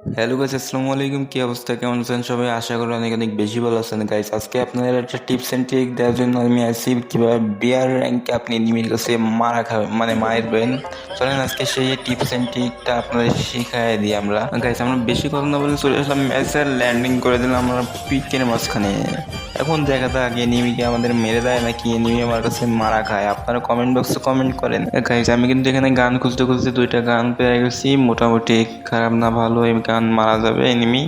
Hello guys আসসালামু আলাইকুম। কি অবস্থা? কেমন আছেন সবাই? আশা করি অনেক অনেক বেশি ভালো আছেন। গাইস আজকে আপনাদের একটা টিপস এন্ড ট্রিক দেওয়ার জন্য আমি আসি কীভাবে বিয়ার র্যাঙ্কে আপনি নিমির কাছে মারা খাবে মানে মারবেন চলেন আজকে সেই টিপস এন্ড ট্রিকটা আপনাদের শিখাই দিই আমরা। গাইস আমরা বেশি কথা না বলে চলে আসলাম ম্যাচের ল্যান্ডিং করে দিলাম আমরা পিকের মাঝখানে। এখন দেখা যাক এনিমিকে আমাদের মেরে দেয় নাকি এনিমি আমার কাছে মারা খায়? আপনারা কমেন্ট বক্সে কমেন্ট করেন। গাইস আমি কিন্তু এখানে গান খুঁজতে খুঁজতে দুইটা গান পেয়ে গেছি। মোটামুটি খারাপ না ভালো, এই গান মারা যাবে এনিমি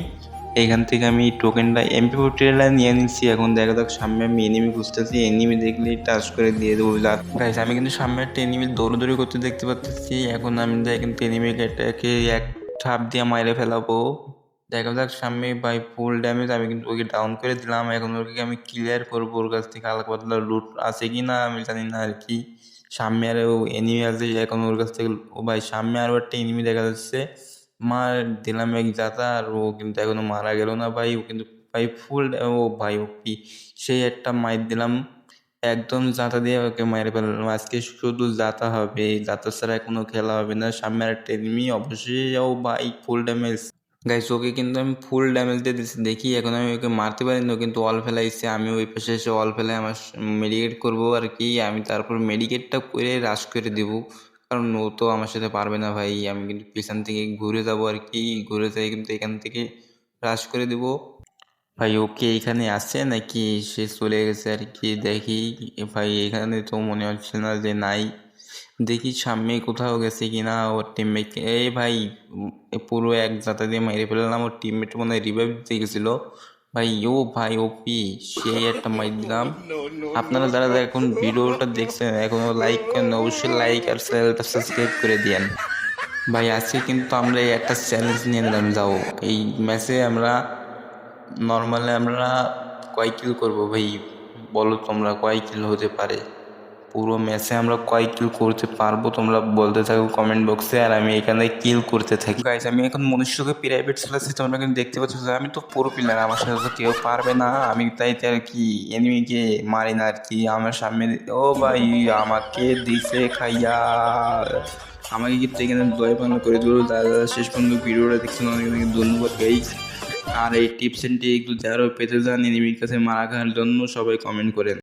এইখান থেকে আমি টোকেনটা এমপি ফোরটিটা নিয়ে নিচ্ছি। এখন দেখা যাক, সামনে আমি এনিমি খুঁজতেছি। এনিমি দেখলেই টাচ করে দিয়ে দেবো। গাইস আমি কিন্তু সামনে একটা এনিমি দৌড়দৌড়ি করতে দেখতে পাচ্ছি। এখন আমি দেখ কিন্তু এনিমিটাকে এক ঠাপ দিয়ে মাইরে ফেলাবো। দেখা যাক সামনে বাই ফুল ড্যামেজ আমি কিন্তু ওকে ডাউন করে দিলাম। এখন ওকে আমি ক্লিয়ার করব ওর কাছ থেকে হালকা পাতলা লুট আছে কি না আমি জানি না আর কি। সামনে আরও এনিমি আছে, এখন ওর কাছ থেকে, ও ভাই সামনে আরও একটা এনিমি দেখা যাচ্ছে। মার দিলাম এক যাতা, আর ও কিন্তু এখনও মারা গেল না ভাই। ও কিন্তু ভাই ফুল ও ভাই, ও কি, সেই একটা মাইর দিলাম। একদম জাতা দিয়ে ওকে মাইরে ফেললাম। আজকে শুধু জাতা হবে জাতা ছাড়া কোনো খেলা হবে না। সামনে একটা এনিমি অবশ্যই ও ভাই ফুল ড্যামেজ গাইস ওকে কিন্তু আমি ফুল ড্যামেজ দিয়ে দিচ্ছি দেখি, এখন আমি ওকে মারতে পারি? না কিন্তু অল ফেলাইছে। আমি ওই পাশে এসে অল ফেলাই আমার মেডিকেট করব আর কি। আমি তারপর মেডিকেটটা করে রাশ করে দেবো। কারণ ও তো আমার সাথে পারবে না ভাই। আমি কিন্তু পিছন থেকে ঘুরে যাব আর কি। ঘুরে যাই কিন্তু এখান থেকে রাশ করে দেবো। ভাই ও কি এইখানে আছে নাকি? সে চলে গেছে আর কি। দেখি। ভাই, এখানে তো মনে হচ্ছে না যে নাই। দেখি সামনে কোথাও গেছে কিনা ওর টিমমেট এই ভাই পুরো এক জাতা দিয়ে মেরে ফেললাম, ওর টিমমেট মনে হয় রিভাইভ দিয়ে গেছিল। ভাই, ও ভাই, ও পি, সেই একটা মাইর দিলাম। আপনারা যারা এখন ভিডিওটা দেখছেন, এখনও লাইক করেন, অবশ্যই লাইক আর চ্যানেলটা সাবস্ক্রাইব করে দিয়েন। ভাই, আজকে কিন্তু আমরা এই একটা চ্যালেঞ্জ নিয়ে নিলাম, যাও। এই ম্যাচে আমরা নর্মালি আমরা কয় কিল করব ভাই? বলো তোমরা, কয় কিল হতে পারে? পুরো ম্যাচে আমরা কয় কিল করতে পারব তোমরা বলতে থাকো কমেন্ট বক্সে আর আমি এখানে কিল করতে থাকি। গাইস আমি এখন মনুষ্যকে প্রাইভেট চালাচ্ছি তোমরা কিন্তু দেখতে পাচ্ছ আমি তো পুরো প্লেয়ার আমার সাথে তো কেউ পারবে না। আমি তাই আর কি এনিমিকে মারি না আর কি, আমার সামনে ও ভাই, আমাকে দিছে খাইয়া। আমাকে কিন্তু এখানে দয় পালন করে দিল। দাদা শেষ পর্যন্ত ভিডিওটা দেখছেন, অনেক ধন্যবাদ গাইস আর এই টিপস এন্ড ট্রিক যারা পেতে চান এনিমির কাছে মারা খাওয়ার জন্য সবাই কমেন্ট করেন।